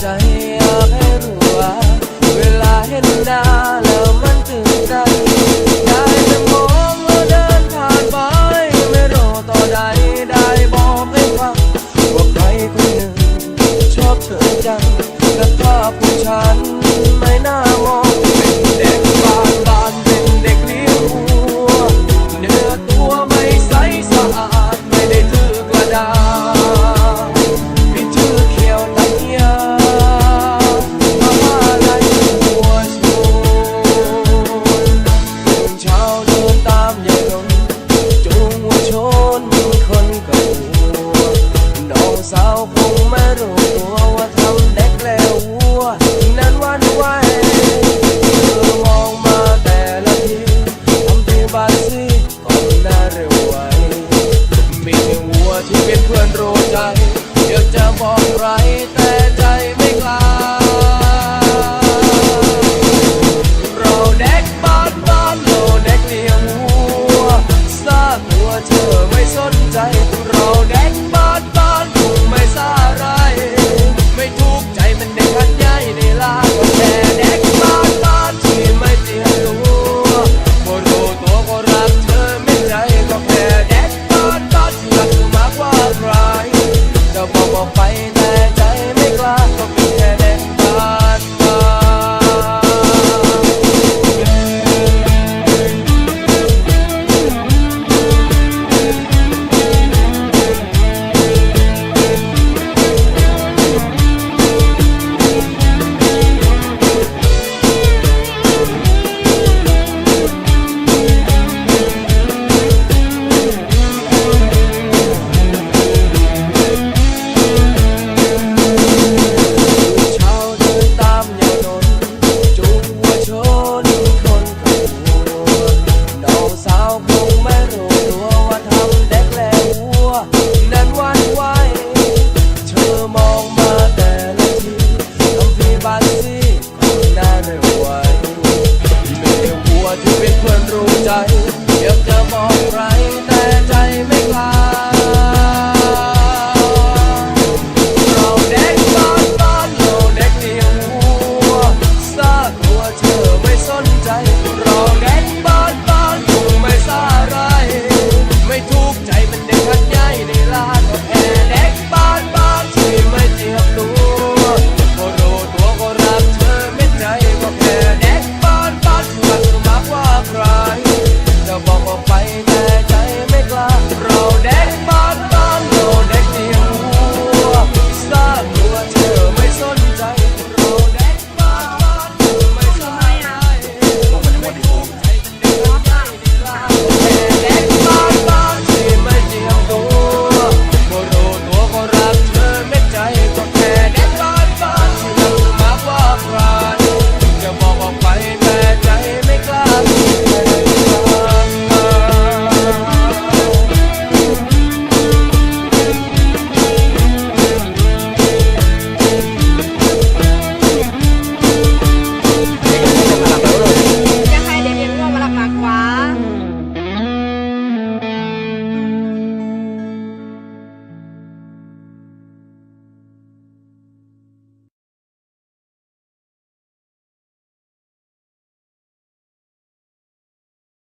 ใจอยากให้รู้ว่าเวลาเห็นหน้าแล้วมัน เป็นเพื่อนรู้ใจเดี๋ยวจะบองไรแต่ ไปแต่ใจไม่กล้า yeah.